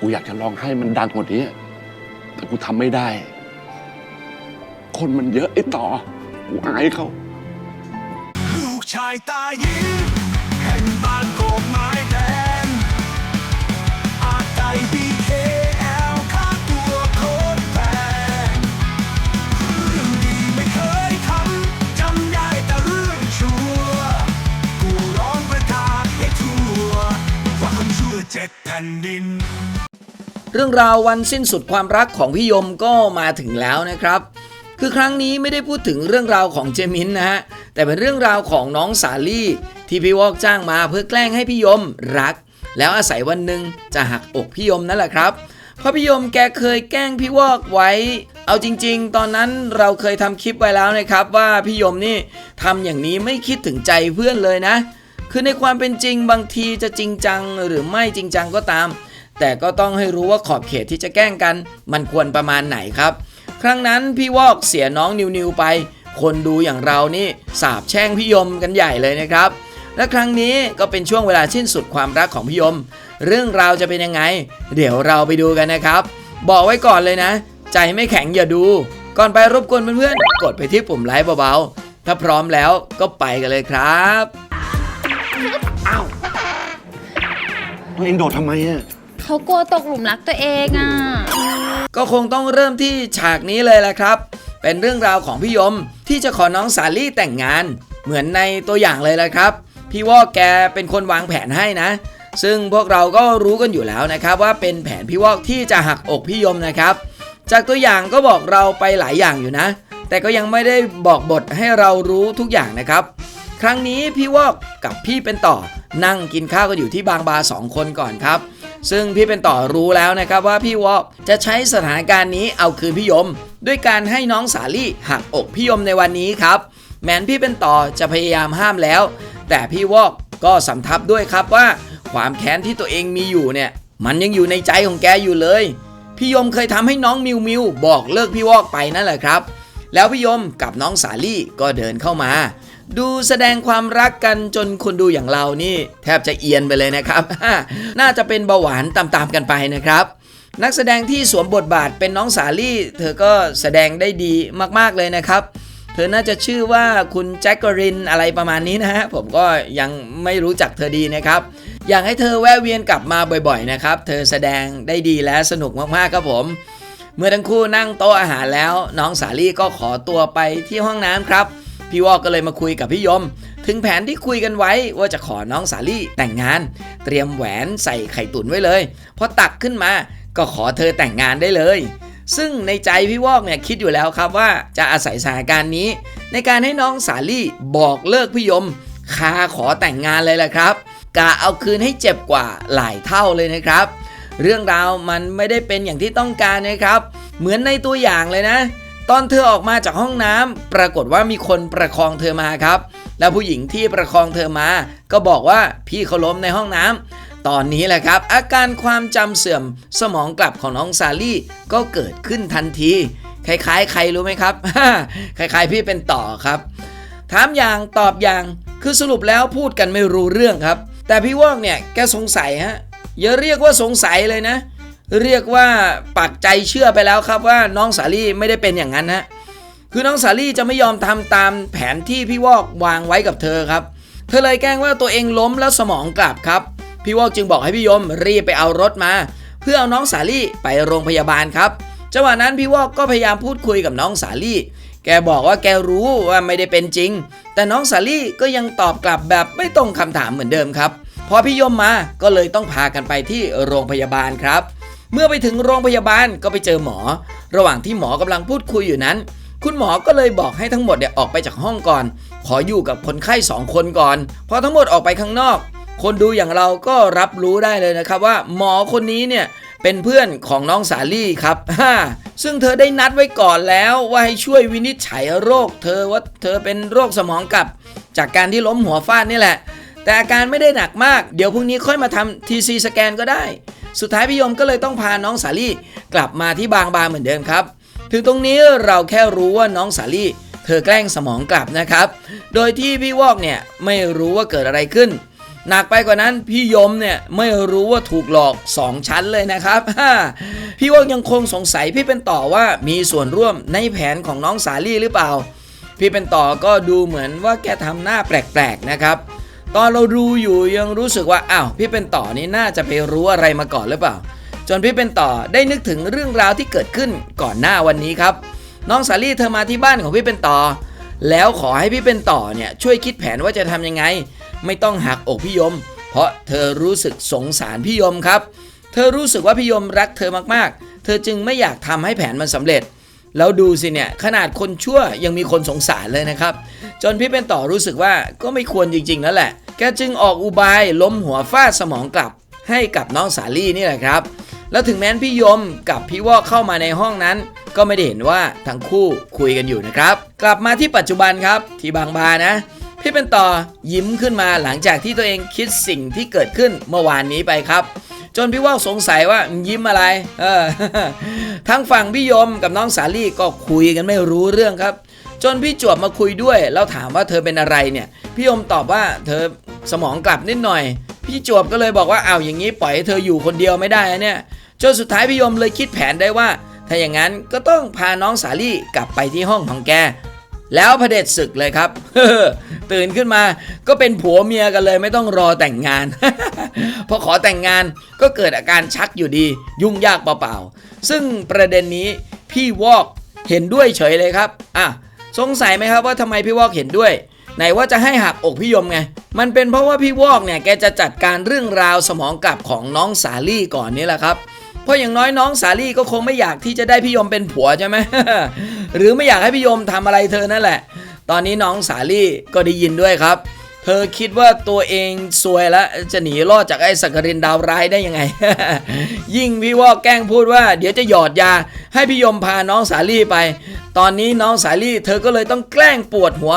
กูอยากจะลองให้มันดังกว่านี้ แต่กูทำไม่ได้ คนมันเยอะไอ้ต่อ กูอายเขา ลูกชายตายิงแห่งบ้านโกกไม้แดงอาจได BKL ค่าตัวโคตรแพงเรื่องดีไม่เคยทำจำได้แต่เรื่องชั่ว กูร้องประกาศให้ทั่วว่าคนชั่วเจ็ดแผ่นดิน เรื่องราววันสิ้นสุดความรักของพี่ยมก็มาถึงแล้วนะครับ คือครั้งนี้ไม่ได้พูดถึงเรื่องราวของเจมินนะฮะ แต่เป็นเรื่องราวของน้องสาลี่ ที่พี่วอกจ้างมาเพื่อแกล้งให้พี่ยมรัก แล้วอาศัยวันหนึ่งจะหักอกพี่ยมนั่นแหละครับ เพราะพี่ยมแกเคยแกล้งพี่วอกไว้ เอาจริง ๆ ตอนนั้นเราเคยทำคลิปไว้แล้วนะครับ ว่าพี่ยมนี่ทำอย่างนี้ไม่คิดถึงใจเพื่อนเลยนะ คือในความเป็นจริงบางทีจะจริงจังหรือไม่จริงจังก็ตาม แต่ก็ต้องให้รู้ว่าขอบเขตที่จะแกล้งกัน มันควรประมาณไหนครับ ครั้งนั้นพี่วอกเสียน้องนิวนิวไป คนดูอย่างเรานี่สาบแช่งพี่ยมกันใหญ่เลยนะครับ และครั้งนี้ก็เป็นช่วงเวลาสิ้นสุดความรักของพี่ยม เรื่องราวจะเป็นยังไง เดี๋ยวเราไปดูกันนะครับ บอกไว้ก่อนเลยนะ ใจไม่แข็งอย่าดู ก่อนไปรบกวนเพื่อนๆกดไปที่ปุ่มไลค์เบาๆถ้าพร้อมแล้วก็ไปกันเลยครับตัวเองโดดทำไมอะ เขากลัวตกหลุมรักตัวเองอะ ก็คงต้องเริ่มที่ฉากนี้เลยละครับ เป็นเรื่องราวของพี่ยมที่จะขอน้องสาลี่แต่งงาน เหมือนในตัวอย่างเลยละครับ พี่วอกแกเป็นคนวางแผนให้นะ ซึ่งพวกเราก็รู้กันอยู่แล้วนะครับ ว่าเป็นแผนพี่วอกที่จะหักอกพี่ยมนะครับ จากตัวอย่างก็บอกเราไปหลายอย่างอยู่นะ แต่ก็ยังไม่ได้บอกบทให้เรารู้ทุกอย่างนะครับ ครั้งนี้พี่วอกกับพี่เป็นต่อนั่งกินข้าวกันอยู่ที่บางบาสองคนก่อนครับ ซึ่งพี่เป็นต่อรู้แล้วนะครับว่าพี่วอกจะใช้สถานการณ์นี้เอาคืนพี่ยม ด้วยการให้น้องสาลี่หักอกพี่ยมในวันนี้ครับแม้นพี่เป็นต่อจะพยายามห้ามแล้ว แต่พี่วอกก็สำทับด้วยครับว่า ความแค้นที่ตัวเองมีอยู่เนี่ย มันยังอยู่ในใจของแกอยู่เลย พี่ยมเคยทำให้น้องมิวมิวบอกเลิกพี่วอกไปนั่นแหละครับ แล้วพี่ยมกับน้องสาลี่ก็เดินเข้ามา ดูแสดงความรักกันจนคนดูอย่างเรานี่ แทบจะเอียนไปเลยนะครับ น่าจะเป็นเบาหวานตามๆกันไปนะครับ นักแสดงที่สวมบทบาทเป็นน้องสาลี่ เธอก็แสดงได้ดีมากๆเลยนะครับ เธอน่าจะชื่อว่าคุณแจ็คกอรินอะไรประมาณนี้นะฮะผมก็ยังไม่รู้จักเธอดีนะครับ อยากให้เธอแวะเวียนกลับมาบ่อยๆนะครับ เธอแสดงได้ดีและสนุกมากๆครับผม เมื่อทั้งคู่นั่งโต๊ะอาหารแล้ว น้องสาลี่ก็ขอตัวไปที่ห้องน้ำครับ พี่วอกก็เลยมาคุยกับพี่ยม ถึงแผนที่คุยกันไว้ว่าจะขอน้องสาลี่แต่งงาน เตรียมแหวนใส่ไข่ตุ๋นไว้เลยพอตักขึ้นมาก็ขอเธอแต่งงานได้เลย ซึ่งในใจพี่วอกเนี่ยคิดอยู่แล้วครับว่าจะอาศัยสถานการณ์นี้ ในการให้น้องสาลี่บอกเลิกพี่ยมคาขอแต่งงานเลยแหละครับกะเอาคืนให้เจ็บกว่าหลายเท่าเลยนะครับ เรื่องราวมันไม่ได้เป็นอย่างที่ต้องการนะครับ เหมือนในตัวอย่างเลยนะ ตอนเธอออกมาจากห้องน้ำปรากฏว่ามีคนประคองเธอมาครับ แล้วผู้หญิงที่ประคองเธอมา ก็บอกว่าพี่เขาล้มในห้องน้ำตอนนี้แหละครับ อาการความจำเสื่อมสมองกลับของน้องซาลี่ก็เกิดขึ้นทันทีคล้ายๆ ใครรู้ไหมครับคล้ายๆ พี่เป็นต่อครับ ถามอย่างตอบอย่างคือสรุปแล้วพูดกันไม่รู้เรื่องครับ แต่พี่วอกเนี่ยแกสงสัยฮะอย่าเรียกว่าสงสัยเลยนะ เรียกว่าปักใจเชื่อไปแล้วครับว่าน้องสาลี่ไม่ได้เป็นอย่างนั้นฮะคือน้องสาลี่จะไม่ยอมทำตามแผนที่พี่วอกวางไว้กับเธอครับ เธอเลยแกล้งว่าตัวเองล้มแล้วสมองกลับครับ พี่วอกจึงบอกให้พี่ยมรีบไปเอารถมา เพื่อเอาน้องสาลี่ไปโรงพยาบาลครับจังหวะนั้นพี่วอกก็พยายามพูดคุยกับน้องสาลี่ แกบอกว่าแกรู้ว่าไม่ได้เป็นจริง แต่น้องสาลี่ก็ยังตอบกลับแบบไม่ตรงคำถามเหมือนเดิมครับ พอพี่ยมมาก็เลยต้องพากันไปที่โรงพยาบาลครับ เมื่อไปถึงโรงพยาบาลก็ไปเจอหมอ ระหว่างที่หมอกำลังพูดคุยอยู่นั้น คุณหมอก็เลยบอกให้ทั้งหมดเนี่ยออกไปจากห้องก่อน ขออยู่กับคนไข้สองคนก่อน พอทั้งหมดออกไปข้างนอก คนดูอย่างเราก็รับรู้ได้เลยนะครับว่าหมอคนนี้เนี่ยเป็นเพื่อนของน้องสาลี่ครับฮ่าซึ่งเธอได้นัดไว้ก่อนแล้วว่าให้ช่วยวินิจฉัยโรค เธอว่าเธอเป็นโรคสมองกลับ จากการที่ล้มหัวฟาดนี่แหละ แต่อาการไม่ได้หนักมาก เดี๋ยวพรุ่งนี้ค่อยมาทำทีซีสแกนก็ได้ สุดท้ายพี่ยมก็เลยต้องพาน้องสาลี่กลับมาที่บางบาเหมือนเดิมครับ ถึงตรงนี้เราแค่รู้ว่าน้องสาลี่เธอแกล้งสมองกลับนะครับ โดยที่พี่วอกเนี่ยไม่รู้ว่าเกิดอะไรขึ้น หนักไปกว่านั้นพี่ยมเนี่ยไม่รู้ว่าถูกหลอก 2 ชั้นเลยนะครับ พี่ว่ายังคงสงสัยพี่เป็นต่อว่ามีส่วนร่วมในแผนของน้องสาลี่หรือเปล่า พี่เป็นต่อก็ดูเหมือนว่าแกทำหน้าแปลกๆนะครับ ตอนเราดูอยู่ยังรู้สึกว่าอ้าวพี่เป็นต่อนี่น่าจะไปรู้อะไรมาก่อนหรือเปล่า จนพี่เป็นต่อได้นึกถึงเรื่องราวที่เกิดขึ้นก่อนหน้าวันนี้ครับ น้องสาลี่เธอมาที่บ้านของพี่เป็นต่อ แล้วขอให้พี่เป็นต่อเนี่ยช่วยคิดแผนว่าจะทำยังไง ไม่ต้องหักอกพี่ยม เพราะเธอรู้สึกสงสารพี่ยมครับ เธอรู้สึกว่าพี่ยมรักเธอมากๆ เธอจึงไม่อยากทำให้แผนมันสำเร็จ แล้วดูสิเนี่ย ขนาดคนชั่วยังมีคนสงสารเลยนะครับ จนพี่เป็นต่อรู้สึกว่าก็ไม่ควรจริงๆนั่นแหละ แกจึงออกอุบายล้มหัวฟาดสมองกลับ ให้กับน้องสาลี่นี่แหละครับ แล้วถึงแม้นพี่ยมกับพี่วอกเข้ามาในห้องนั้น ก็ไม่ได้เห็นว่าทั้งคู่คุยกันอยู่นะครับ กลับมาที่ปัจจุบันครับที่บางบานะพี่เป็นต่อยิ้มขึ้นมาหลังจากที่ตัวเองคิดสิ่งที่เกิดขึ้นเมื่อวานนี้ไปครับ จนพี่วอกสงสัยว่ายิ้มอะไร เออ ทั้งฝั่งพี่ยมกับน้องสาลี่ก็คุยกันไม่รู้เรื่องครับ จนพี่จวบมาคุยด้วย แล้วถามว่าเธอเป็นอะไรเนี่ย พี่ยมตอบว่าเธอสมองกลับนิดหน่อย พี่จวบก็เลยบอกว่าอ้าวอย่างนี้ปล่อยให้เธออยู่คนเดียวไม่ได้เนี่ย จนสุดท้ายพี่ยมเลยคิดแผนได้ว่า ถ้าอย่างนั้นก็ต้องพาน้องสาลี่กลับไปที่ห้องของแกแล้วพเผด็จศึกเลยครับ ตื่นขึ้นมาก็เป็นผัวเมียกันเลยไม่ต้องรอแต่งงาน พอขอแต่งงานก็เกิดอาการชักอยู่ดี ยุ่งยากเปล่าๆ ซึ่งประเด็นนี้พี่วอกเห็นด้วยเฉยเลยครับ อะ สงสัยไหมครับว่าทำไมพี่วอกเห็นด้วย ไหนว่าจะให้หักอกพี่ยมไง มันเป็นเพราะว่าพี่วอกเนี่ยแกจะจัดการเรื่องราวสมองกลับของน้องสาลี่ก่อนนี่แหละครับเพราะอย่างน้อยน้องสาลี่ก็คงไม่อยากที่จะได้พี่ยมเป็นผัวใช่ไหม หรือไม่อยากให้พี่ยมทำอะไรเธอนั่นแหละ ตอนนี้น้องสาลี่ก็ได้ยินด้วยครับ เธอคิดว่าตัวเองซวยแล้วจะหนีรอดจากไอ้สักกรินดาวร้ายได้ยังไง ยิ่งพี่วอกแกล้งพูดว่า เดี๋ยวจะหยอดยา ให้พี่ยมพาน้องสาลี่ไป ตอนนี้น้องสาลี่เธอก็เลยต้องแกล้งปวดหัว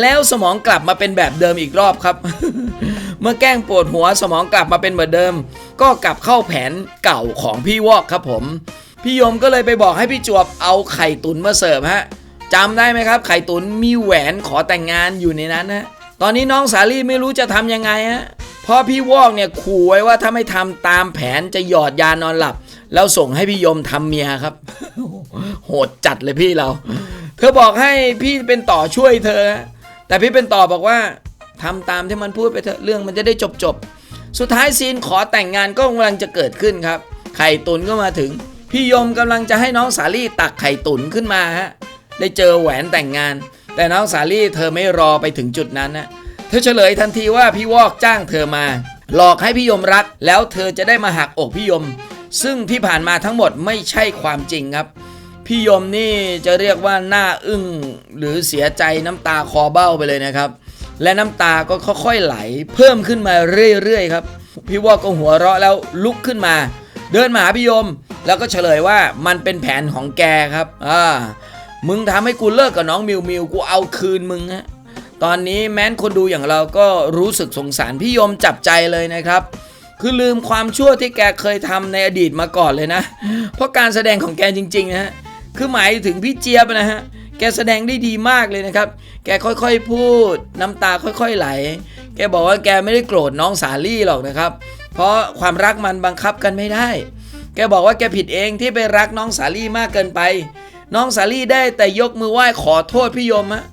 แล้วสมองกลับมาเป็นแบบเดิมอีกรอบครับ เมื่อแกล้งปวดหัวสมองกลับมาเป็นเหมือนเดิม ก็กลับเข้าแผนเก่าของพี่วอกครับผม พี่ยมก็เลยไปบอกให้พี่จวบเอาไข่ตุนมาเสิร์ฟฮะจำได้ไหมครับ ไข่ตุนมีแหวนขอแต่งงานอยู่ในนั้นฮะ ตอนนี้น้องสาลี่ไม่รู้จะทำยังไงฮะเพราะพี่วอกเนี่ยขู่ไว้ว่าถ้าไม่ทำตามแผนจะหยอดยานอนหลับ แล้วส่งให้พี่ยมทำเมียครับ โหดจัดเลยพี่เรา เธอบอกให้พี่เป็นต่อช่วยเธอ แต่พี่เป็นต่อบอกว่าทำตามที่มันพูดไปเถอะเรื่องมันจะได้จบจบสุดท้ายซีนขอแต่งงานก็กำลังจะเกิดขึ้นครับ ไข่ตุนก็มาถึง พี่ยมกำลังจะให้น้องสาลี่ตักไข่ตุนขึ้นมาฮะได้เจอแหวนแต่งงาน แต่น้องสาลี่เธอไม่รอไปถึงจุดนั้นนะเธอเฉลยทันทีว่าพี่วอกจ้างเธอมา หลอกให้พี่ยมรัก แล้วเธอจะได้มาหักอกพี่ยม ซึ่งที่ผ่านมาทั้งหมดไม่ใช่ความจริงครับ พี่ยมนี่จะเรียกว่าหน้าอึ้งหรือเสียใจน้ำตาคอเบ้าไปเลยนะครับ และน้ำตาก็ค่อยๆไหล เพิ่มขึ้นมาเรื่อยๆครับ พี่วอกก็หัวเราะแล้วลุกขึ้นมา เดินมาหาพี่ยม แล้วก็เฉลยว่ามันเป็นแผนของแกครับอ่า มึงทำให้กูเลิกกับน้องมิวมิวกูเอาคืนมึงฮะตอนนี้แม้นคนดูอย่างเราก็รู้สึกสงสารพี่ยมจับใจเลยนะครับคือลืมความชั่วที่แกเคยทำในอดีตมาก่อนเลยนะ เพราะการแสดงของแกจริงๆนะฮะ คือหมายถึงพี่เจี๊ยบนะฮะ แกแสดงได้ดีมากเลยนะครับ แกค่อยๆพูด น้ำตาค่อยๆไหล แกบอกว่าแกไม่ได้โกรธน้องสาลี่หรอกนะครับ เพราะความรักมันบังคับกันไม่ได้ แกบอกว่าแกผิดเองที่ไปรักน้องสาลี่มากเกินไป น้องสาลี่ได้แต่ยกมือไหว้ขอโทษพี่ยมฮะ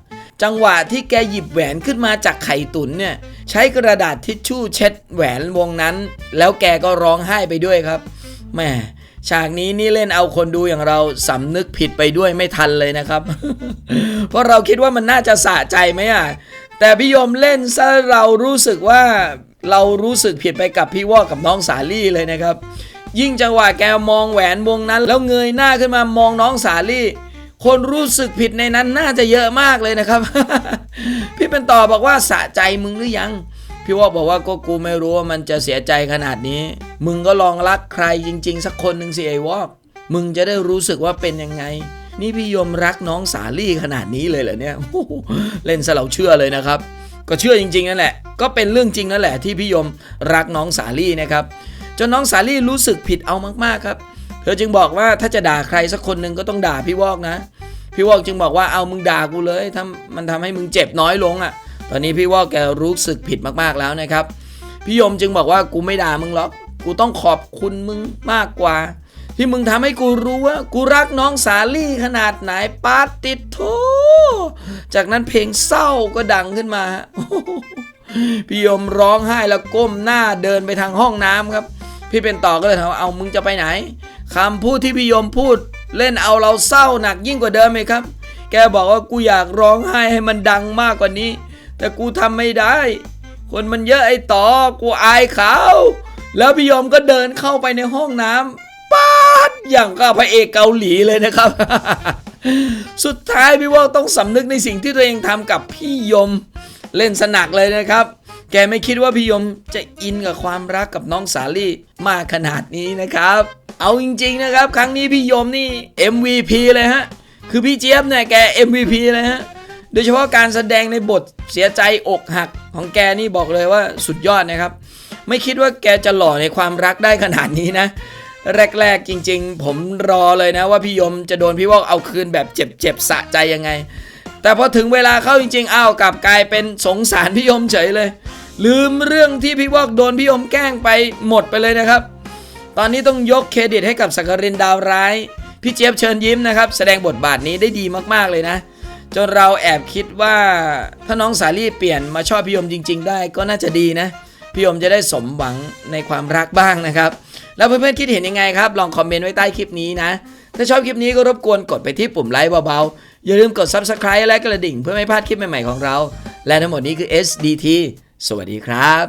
จังหวะที่แกหยิบแหวนขึ้นมาจากไข่ตุนเนี่ยใช้กระดาษทิชชู่เช็ดแหวนวงนั้น แล้วแกก็ร้องไห้ไปด้วยครับแหม่ฉากนี้นี่เล่นเอาคนดูอย่างเราสำนึกผิดไปด้วยไม่ทันเลยนะครับ เพราะเราคิดว่ามันน่าจะสะใจไหมอะแต่พี่ยมเล่นซะเรารู้สึกว่าเรารู้สึกผิดไปกับพี่วอกกับน้องสาลี่เลยนะครับ ยิ่งจังหวะแกมองแหวนวงนั้น แล้วเงยหน้าขึ้นมามองน้องสาลี่ คนรู้สึกผิดในนั้นน่าจะเยอะมากเลยนะครับ พี่เป็นต่อบอกว่าสะใจมึงหรือยัง พี่วอกบอกว่าก็กูไม่รู้ว่ามันจะเสียใจขนาดนี้ มึงก็ลองรักใครจริง ๆ สักคนหนึ่งสิไอ้วอกมึงจะได้รู้สึกว่าเป็นยังไง นี่พี่ยมรักน้องสาลี่ขนาดนี้เลยเหรอเนี่ยเล่นซะเราเชื่อเลยนะครับ ก็เชื่อจริงๆนั่นแหละ ก็เป็นเรื่องจริงนั่นแหละที่พี่ยมรักน้องสาลี่นะครับ จนน้องสาลี่รู้สึกผิดเอามากๆครับ เธอจึงบอกว่าถ้าจะด่าใครสักคนหนึ่งก็ต้องด่าพี่วอกนะ พี่วอกจึงบอกว่าเอามึงด่ากูเลยทำมันทำให้มึงเจ็บน้อยลงอะ่ะ ตอนนี้พี่วอกแกรู้สึกผิดมากๆแล้วนะครับ พี่ยมจึงบอกว่ากูไม่ด่ามึงหรอก กูต้องขอบคุณมึงมากกว่า ที่มึงทำให้กูรู้ว่ากูรักน้องสาลี่ขนาดไหนปาติดโทจากนั้นเพลงเศร้าก็ดังขึ้นมาพี่ยมร้องไห้แล้วก้มหน้าเดินไปทางห้องน้ำครับ พี่เป็นต่อก็เลยถามว่าเอามึงจะไปไหนคำพูดที่พี่ยมพูด เล่นเอาเราเศร้าหนักยิ่งกว่าเดิมไหมครับ แกบอกว่ากูอยากร้องไห้ให้มันดังมากกว่านี้ แต่กูทำไม่ได้ คนมันเยอะไอ้ต่อกูอายเขาแล้วพี่ยมก็เดินเข้าไปในห้องน้ำป๊าดอย่างกับพระเอกเกาหลีเลยนะครับ สุดท้ายพี่วอกต้องสำนึกในสิ่งที่ตัวเองทำกับพี่ยมเล่นสนักเลยนะครับ แกไม่คิดว่าพี่ยมจะอินกับความรักกับน้องสาลี่มากขนาดนี้นะครับ เอาจริงๆนะครับ ครั้งนี้พี่ยมนี่ MVP เลยฮะ คือพี่เจี๊ยบเนี่ยแก MVP เลยฮะ โดยเฉพาะการแสดงในบทเสียใจอกหักของแกนี่บอกเลยว่าสุดยอดนะครับ ไม่คิดว่าแกจะหล่อในความรักได้ขนาดนี้นะแรกๆจริง ๆ ผมรอเลยนะว่าพี่ยมจะโดนพี่วอกเอาคืนแบบเจ็บๆสะใจยังไง แต่พอถึงเวลาเข้าจริง ๆ อ้าวกลับกลายเป็นสงสารพี่ยมเฉยเลย ลืมเรื่องที่พี่วอกโดนพี่ยมแกล้งไปหมดไปเลยนะครับ ตอนนี้ต้องยกเครดิตให้กับสักกรินดาวร้าย พี่เจี๊ยบเชิญยิ้มนะครับ แสดงบทบาทนี้ได้ดีมากๆเลยนะ จนเราแอบคิดว่าถ้าน้องสาลี่เปลี่ยนมาชอบพี่ยมจริง ๆ ได้ก็น่าจะดีนะพี่ยมจะได้สมหวังในความรักบ้างนะครับ แล้วเพื่อนๆคิดเห็นยังไงครับ ลองคอมเมนต์ไว้ใต้คลิปนี้นะ ถ้าชอบคลิปนี้ก็รบกวนกดไปที่ปุ่มไลค์เบาๆอย่าลืมกด Subscribe และกระดิ่งเพื่อไม่พลาดคลิปใหม่ๆของเรา และทั้งหมดนี้คือ SDT สวัสดีครับ